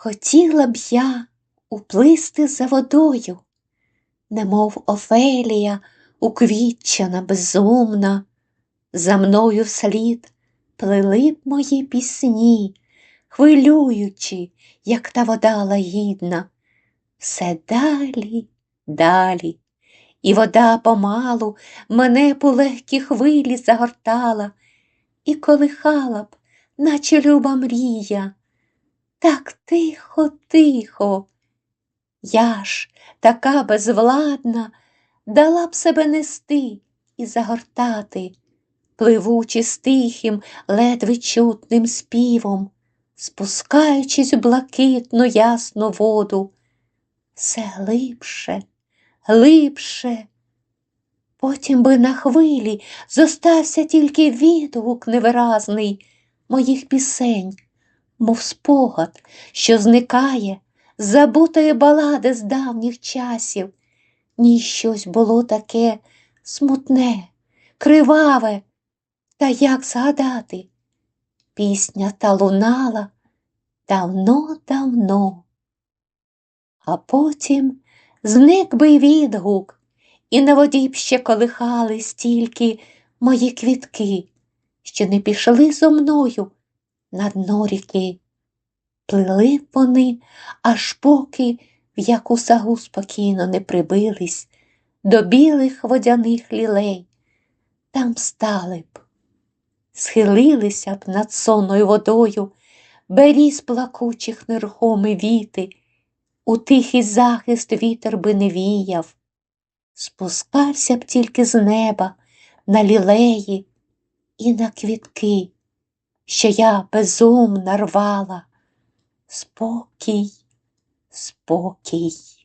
Хотіла б я уплисти за водою, немов Офелія уквітчена, безумна, за мною вслід плили б мої пісні, хвилюючи, як та вода лагідна, все далі, далі, і вода помалу мене по легкі хвилі загортала і колихала б, наче люба мрія. Так тихо, тихо. Я ж, така безвладна, дала б себе нести і загортати, пливучи з тихим, ледве чутним співом, спускаючись у блакитну ясну воду, все глибше, глибше. Потім би на хвилі зостався тільки відгук невиразний моїх пісень, мов спогад, що зникає, забутої балади з давніх часів. Ні щось було таке смутне, криваве, та як згадати? Пісня та лунала давно-давно. А потім зник би відгук, і на воді б ще колихали стільки мої квітки, що не пішли зо мною на дно ріки. Плили вони, аж поки в яку сагу спокійно не прибились до білих водяних лілей, там стали б, схилилися б над сонною водою, беріз плакучих нерухомі віти, у тихий захист вітер би не віяв, спускався б тільки з неба на лілеї і на квітки, що я безумна рвала. Спокій, спокій.